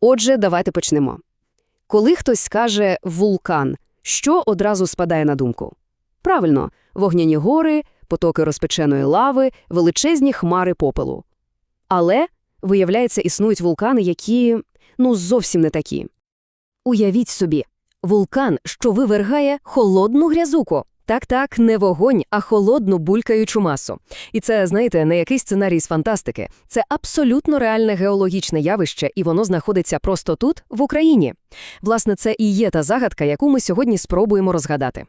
Отже, давайте почнемо. Коли хтось скаже «вулкан», що одразу спадає на думку? Правильно, вогняні гори, потоки розпеченої лави, величезні хмари попелу. Але, виявляється, існують вулкани, які, ну, зовсім не такі. Уявіть собі, вулкан, що вивергає холодну грязуку. Так-так, не вогонь, а холодну булькаючу масу. І це, знаєте, не якийсь сценарій з фантастики. Це абсолютно реальне геологічне явище, і воно знаходиться просто тут, в Україні. Власне, це і є та загадка, яку ми сьогодні спробуємо розгадати.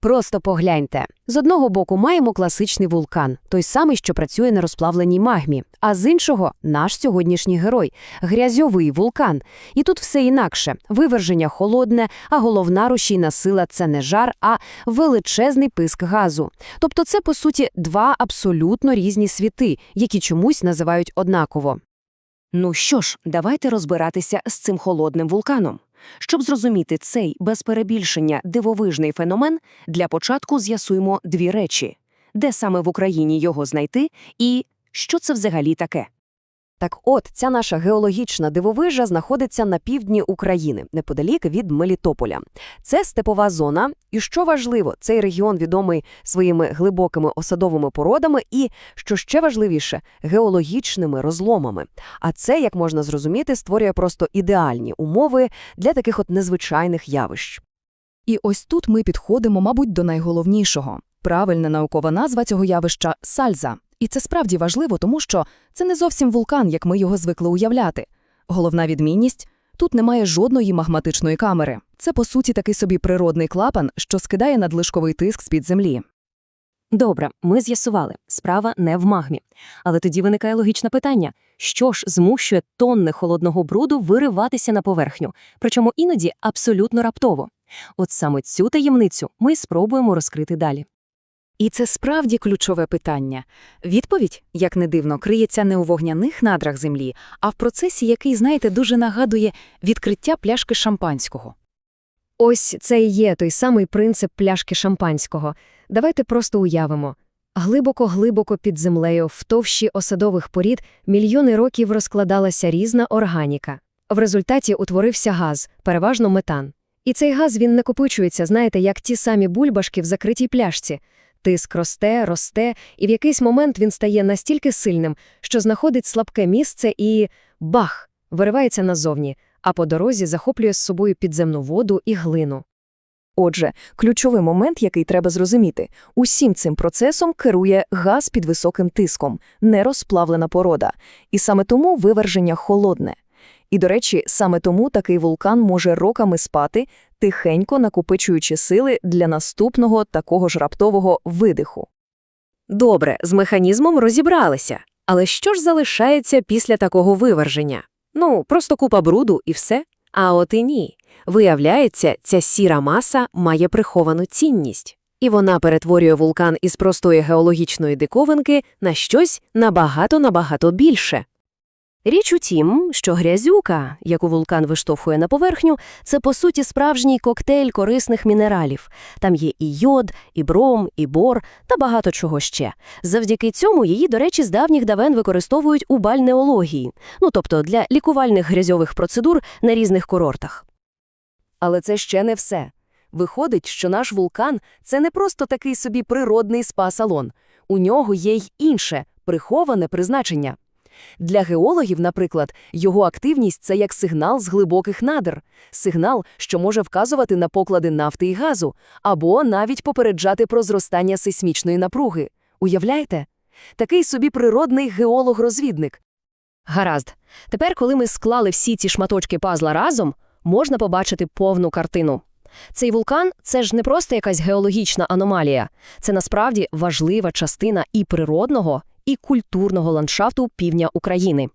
Просто погляньте. З одного боку маємо класичний вулкан, той самий, що працює на розплавленій магмі, а з іншого – наш сьогоднішній герой – грязьовий вулкан. І тут все інакше. Виверження холодне, а головна рушійна сила – це не жар, а величезний писк газу. Тобто це, по суті, два абсолютно різні світи, які чомусь називають однаково. Ну що ж, давайте розбиратися з цим холодним вулканом. Щоб зрозуміти цей без перебільшення дивовижний феномен, для початку з'ясуємо дві речі: де саме в Україні його знайти, і що це взагалі таке. Так от, ця наша геологічна дивовижа знаходиться на півдні України, неподалік від Мелітополя. Це степова зона, і що важливо, цей регіон відомий своїми глибокими осадовими породами і, що ще важливіше, геологічними розломами. А це, як можна зрозуміти, створює просто ідеальні умови для таких от незвичайних явищ. І ось тут ми підходимо, мабуть, до найголовнішого. Правильна наукова назва цього явища – сальза. І це справді важливо, тому що це не зовсім вулкан, як ми його звикли уявляти. Головна відмінність – тут немає жодної магматичної камери. Це, по суті, такий собі природний клапан, що скидає надлишковий тиск з-під землі. Добре, ми з'ясували, справа не в магмі. Але тоді виникає логічне питання: що ж змушує тонни холодного бруду вириватися на поверхню, причому іноді абсолютно раптово. От саме цю таємницю ми спробуємо розкрити далі. І це справді ключове питання. Відповідь, як не дивно, криється не у вогняних надрах землі, а в процесі, який, знаєте, дуже нагадує відкриття пляшки шампанського. Ось це і є той самий принцип пляшки шампанського. Давайте просто уявимо. Глибоко-глибоко під землею, в товщі осадових порід, мільйони років розкладалася різна органіка. В результаті утворився газ, переважно метан. І цей газ він накопичується, знаєте, як ті самі бульбашки в закритій пляшці. Тиск росте, росте, і в якийсь момент він стає настільки сильним, що знаходить слабке місце і бах! виривається назовні, а по дорозі захоплює з собою підземну воду і глину. Отже, ключовий момент, який треба зрозуміти, усім цим процесом керує газ під високим тиском, нерозплавлена порода, і саме тому виверження холодне. І, до речі, саме тому такий вулкан може роками спати, тихенько накопичуючи сили для наступного такого ж раптового видиху. Добре, з механізмом розібралися. Але що ж залишається після такого виверження? Ну, просто купа бруду і все. А от і ні. Виявляється, ця сіра маса має приховану цінність. І вона перетворює вулкан із простої геологічної диковинки на щось набагато-набагато більше. Річ у тім, що грязюка, яку вулкан виштовхує на поверхню, це по суті справжній коктейль корисних мінералів. Там є і йод, і бром, і бор та багато чого ще. Завдяки цьому її, до речі, з давніх давен використовують у бальнеології, ну тобто для лікувальних грязьових процедур на різних курортах. Але це ще не все. Виходить, що наш вулкан – це не просто такий собі природний спа-салон. У нього є й інше, приховане призначення. Для геологів, наприклад, його активність – це як сигнал з глибоких надр. Сигнал, що може вказувати на поклади нафти і газу, або навіть попереджати про зростання сейсмічної напруги. Уявляєте? Такий собі природний геолог-розвідник. Гаразд. Тепер, коли ми склали всі ці шматочки пазла разом, можна побачити повну картину. Цей вулкан – це ж не просто якась геологічна аномалія. Це насправді важлива частина і природного, і культурного ландшафту півдня України.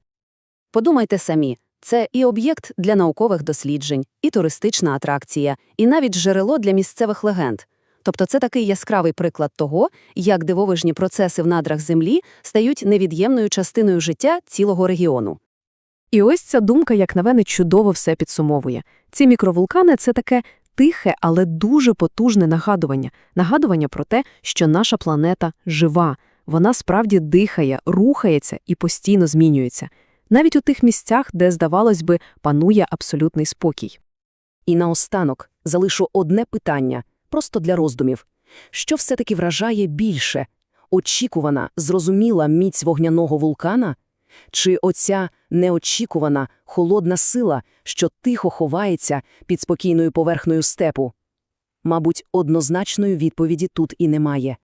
Подумайте самі, це і об'єкт для наукових досліджень, і туристична атракція, і навіть джерело для місцевих легенд. Тобто це такий яскравий приклад того, як дивовижні процеси в надрах землі стають невід'ємною частиною життя цілого регіону. І ось ця думка, як на мене, чудово все підсумовує. Ці мікровулкани – це таке тихе, але дуже потужне нагадування. Нагадування про те, що наша планета жива, вона справді дихає, рухається і постійно змінюється. навіть у тих місцях, де, здавалось би, панує абсолютний спокій. І наостанок залишу одне питання, просто для роздумів. Що все-таки вражає більше? Очікувана, зрозуміла міць вогняного вулкана? Чи оця неочікувана, холодна сила, що тихо ховається під спокійною поверхнею степу? Мабуть, однозначної відповіді тут і немає.